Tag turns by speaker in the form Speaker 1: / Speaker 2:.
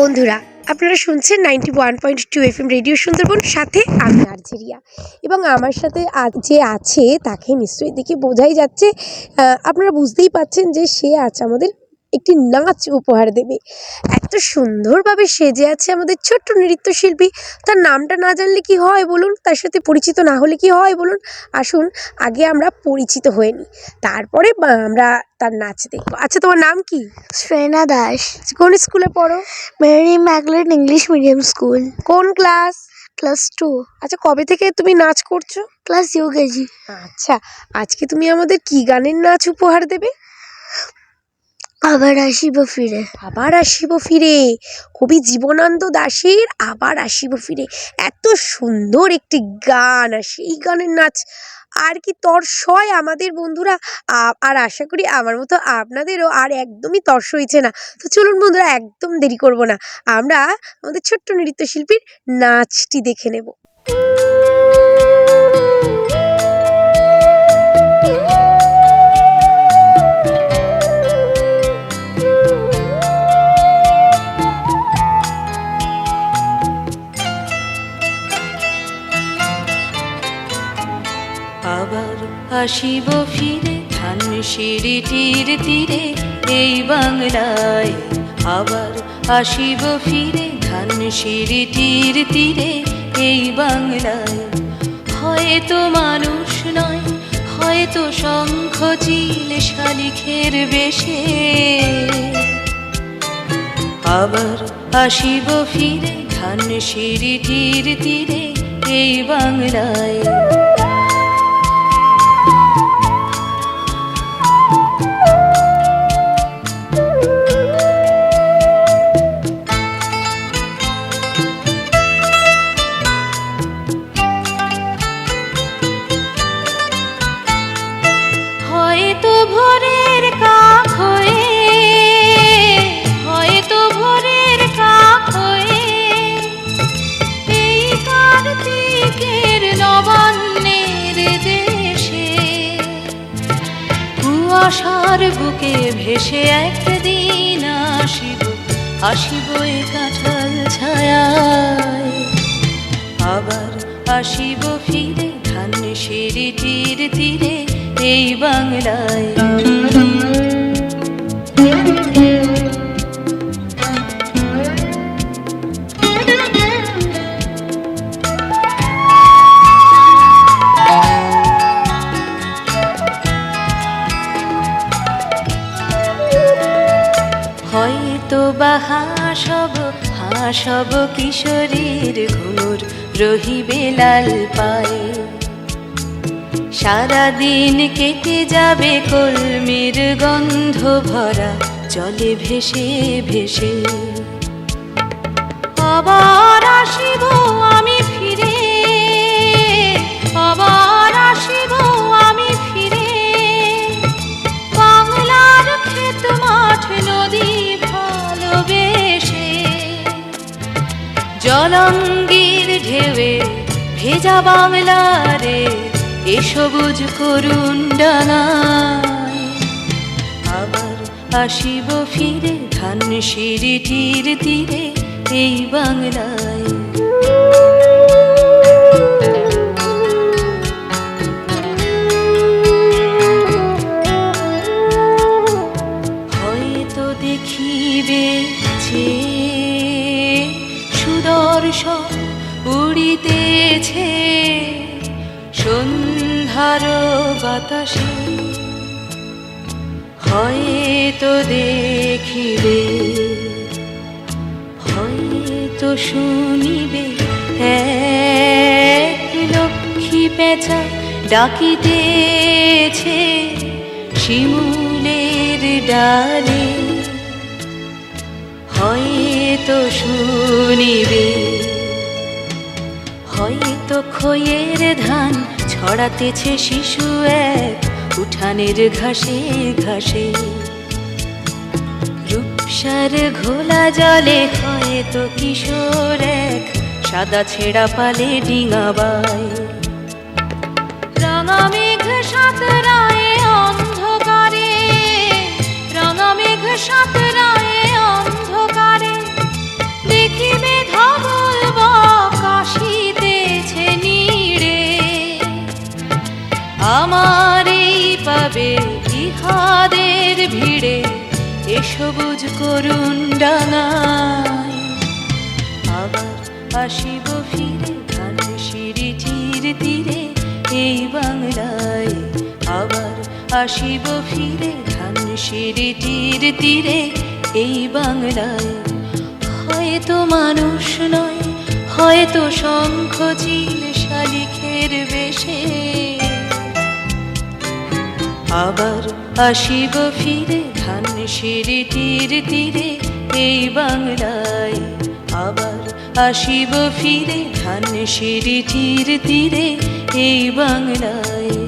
Speaker 1: বন্ধুরা, আপনারা শুনছেন ninety one point two F M radio Sundarban, সাথে আমি আর্জেরিয়া। এবং আমার সাথে যে আছে, তাকে নিশ্চয়ই দেখে বোঝাই যাচ্ছে আপনারা বুঝতেই পাচ্ছেন যে সে আজ আমাদের একটি নাচ উপহার দেবে। এত সুন্দরভাবে সেজে আছে আমাদের ছোট্ট নৃত্যশিল্পী। তার নামটা না জানলে কি হয় বলুন? তার সাথে পরিচিত না হলে কি হয় বলুন? আসুন আগে আমরা পরিচিত হয়ে নিই। তারপরে আমরা তার নাচ দেখব। আচ্ছা তোমার নাম কি?
Speaker 2: শ্রেনা দাস।
Speaker 1: কোন স্কুলে পড়ো?
Speaker 2: মেরি ম্যাকলেট ইংলিশ মিডিয়াম স্কুল।
Speaker 1: কোন ক্লাস?
Speaker 2: Class two.
Speaker 1: আচ্ছা কবে থেকে তুমি নাচ করছ?
Speaker 2: ক্লাস ইউকেজি
Speaker 1: আচ্ছা আজকে তুমি আমাদের কি গানের নাচ উপহার দেবে?
Speaker 2: আবার আসিব ফিরে,
Speaker 1: আবার আসিব ফিরে। কবি জীবনানন্দ দাশের আবার আসিব ফিরে। এত সুন্দর একটি গান আর সেই গানের নাচ। আর কি তর্স হয় আমাদের বন্ধুরা? আর আশা করি আমার মতো আপনাদেরও আর একদমই তর্স হয়েছে না। তো চলুন বন্ধুরা, একদম দেরি করব না। আমরা আমাদের ছোট্ট নৃত্যশিল্পীর নাচটি দেখে নেব।
Speaker 3: আবার আসিব ফিরে ধান সিঁড়িটির তীরে এই বাংলায়। আবার আসিব ফিরে ধান সিঁড়িটির তীরে এই বাংলায়। হয়তো মানুষ নয়, হয়তো শঙ্খ চিল শালিখের বেশে। আবার আসিব ফিরে ধান সিঁড়িটির তীরে এই বাংলায়। কার্তিকের নবান্নের দেশে। কুয়াশার বুকে ভেসে একদিন আসিব আসিব এ কাঁঠাল ছায়ায়। আবার আসিব ফিরে ধান সিঁড়িটির তীরে এই বাংলায়। হাসব হাসব কিশোরীর ঘুমুর রহিবে লাল পায়ে। সারাদিন কেটে যাবে কলমির গন্ধ ভরা, জলে ভেসে ভেসে। আবার আসিব আমি ফিরে, আবার আসিব আমি ফিরে। বাংলার ক্ষেত মাঠ জলঙ্গির ঢেউয়ে ভেজা বাংলারে এ সবুজ করুণ ডাঙায় আবার আসিব ফিরে ধান সিঁড়িটির তীরে, এই বাংলায় সুদর্শন উড়িতেছে। সন্ধ্যার বাতাসে হয়তো দেখিবে হয়তো শুনিবে এক লক্ষ্মী পেঁচা ডাকিতেছে শিমুলের ডালে। হয়তো শুনিবে। হয়তো খয়ের ধান ছড়াতেছে শিশু এক উঠানের ঘাসে ঘাসে। রূপসার ঘোলা জলে হয়তো কিশোর এক সাদা ছেঁড়া পালে ডিঙাবায় রাঙা মেঘ সাঁতরায় অন্ধকারে, রাঙা মেঘ পাবে ইহাদের ভিড়ে এ সবুজ করুণ ডাঙায়। আবার আসিব ফিরে ধান সিঁড়ি তীর তীরে, এই বাংলায়। আবার আসিব ফিরে ধান সিঁড়ি তীর তীরে, এই বাংলায়। হয়তো মানুষ নয়, হয়তো শঙ্খ চিল শালিখের বেশে। আবার আসিব ফিরে ধান সিঁড়ি তীর তীরে এই বাংলায়। আবার আসিব ফিরে ধান সিঁড়ি তীর তীরে এই বাংলায়।